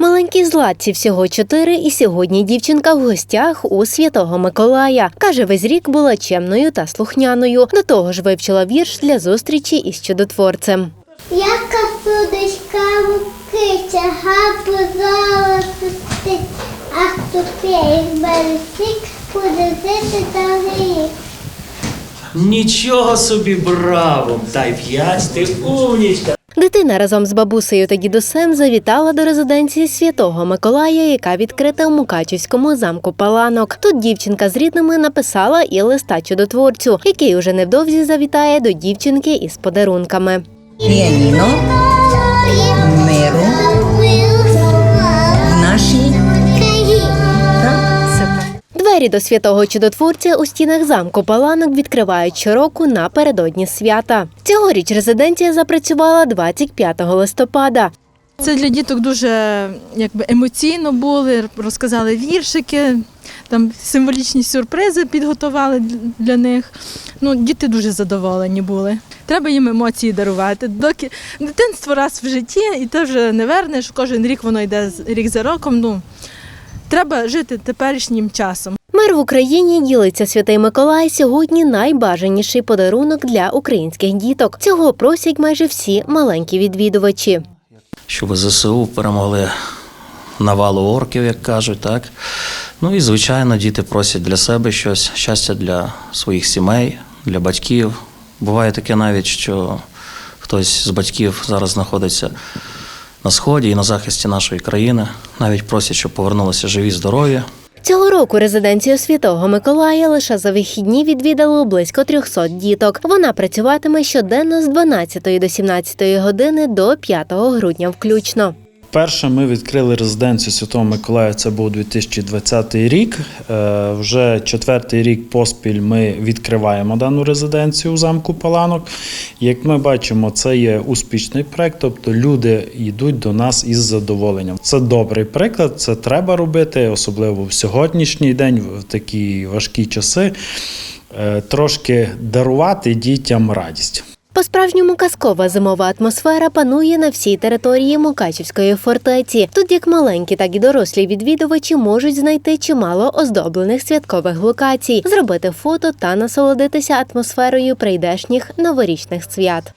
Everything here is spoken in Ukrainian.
Маленькій Златці всього чотири, і сьогодні дівчинка в гостях у Святого Миколая. Каже, весь рік була чемною та слухняною. До того ж вивчила вірш для зустрічі із чудотворцем. Яка судочка киця, гапу золото стить, а тупей бересік буде жити довгий. Нічого собі, браво! Дай п'ять, ти умнічка. Дитина разом з бабусею та дідусем завітала до резиденції Святого Миколая, яка відкрита у Мукачівському замку Паланок. Тут дівчинка з рідними написала і листа чудотворцю, який уже невдовзі завітає до дівчинки із подарунками. Піаніно Двері до святого чудотворця у стінах замку Паланок відкривають щороку напередодні свята. Цьогоріч резиденція запрацювала 25 листопада. Це для діток дуже якби емоційно були, розказали віршики, там символічні сюрпризи підготували для- них. Ну, діти дуже задоволені були. Треба їм емоції дарувати. Доки дитинство раз в житті, і ти вже не вернеш, кожен рік воно йде рік за роком. Ну, треба жити теперішнім часом. Мир в Україні ділиться святий Миколай сьогодні найбажаніший подарунок для українських діток. Цього просять майже всі маленькі відвідувачі. Щоб ЗСУ перемогли навалу орків, як кажуть, так. Ну і звичайно, діти просять для себе щось, щастя для своїх сімей, для батьків. Буває таке навіть, що хтось з батьків зараз знаходиться на сході і на захисті нашої країни. Навіть просять, щоб повернулися живі, здорові. Цього року резиденцію святого Миколая лише за вихідні відвідало близько 300 діток. Вона працюватиме щоденно з 12 до 17 години до 5 грудня включно. Перше ми відкрили резиденцію Святого Миколая. Це був 2020 рік. Е, Вже четвертий рік поспіль ми відкриваємо дану резиденцію у замку Паланок. Як ми бачимо, це є успішний проект, тобто люди йдуть до нас із задоволенням. Це добрий приклад, це треба робити, особливо в сьогоднішній день, в такі важкі часи. е, Трошки дарувати дітям радість. По-справжньому казкова зимова атмосфера панує на всій території Мукачівської фортеці. Тут як маленькі, так і дорослі відвідувачі можуть знайти чимало оздоблених святкових локацій, зробити фото та насолодитися атмосферою прийдешніх новорічних свят.